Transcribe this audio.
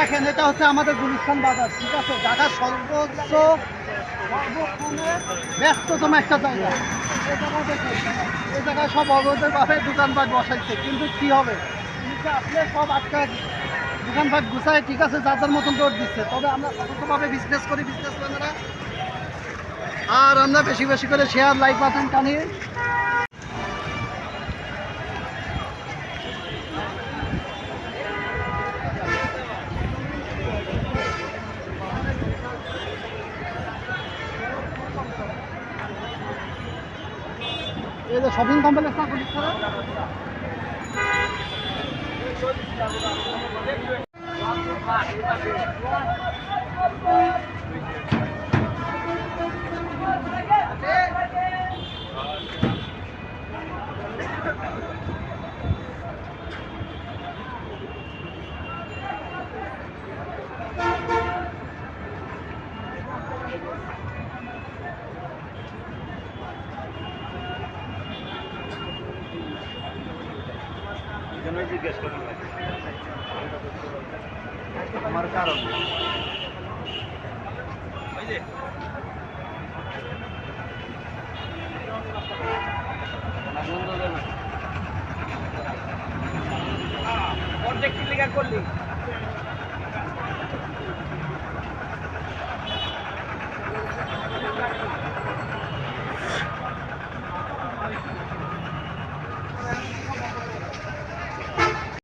দেখেন, এটা হচ্ছে আমাদের গুলিস্তান বাজার, ঠিক আছে? ঢাকার সর্বোচ্চ ব্যস্ততম একটা জায়গা। এই জায়গায় সব অবৈধভাবে দোকানপাট বসাইছে। কিন্তু কি হবে? আসলে সব আটকা দোকানপাট গুছায়, ঠিক আছে? যার যার মতন দৌড় দিচ্ছে। তবে আমরা সতর্কভাবে বিজনেস করি বিজনেসম্যানেরা আর আমরা বেশি বেশি করে শেয়ার লাইক বাটন টানি। এই যে শপিং কমপ্লেক্স না পুলিশ ছাড়া আমার কারণ অর্ধেক লেখা করলি।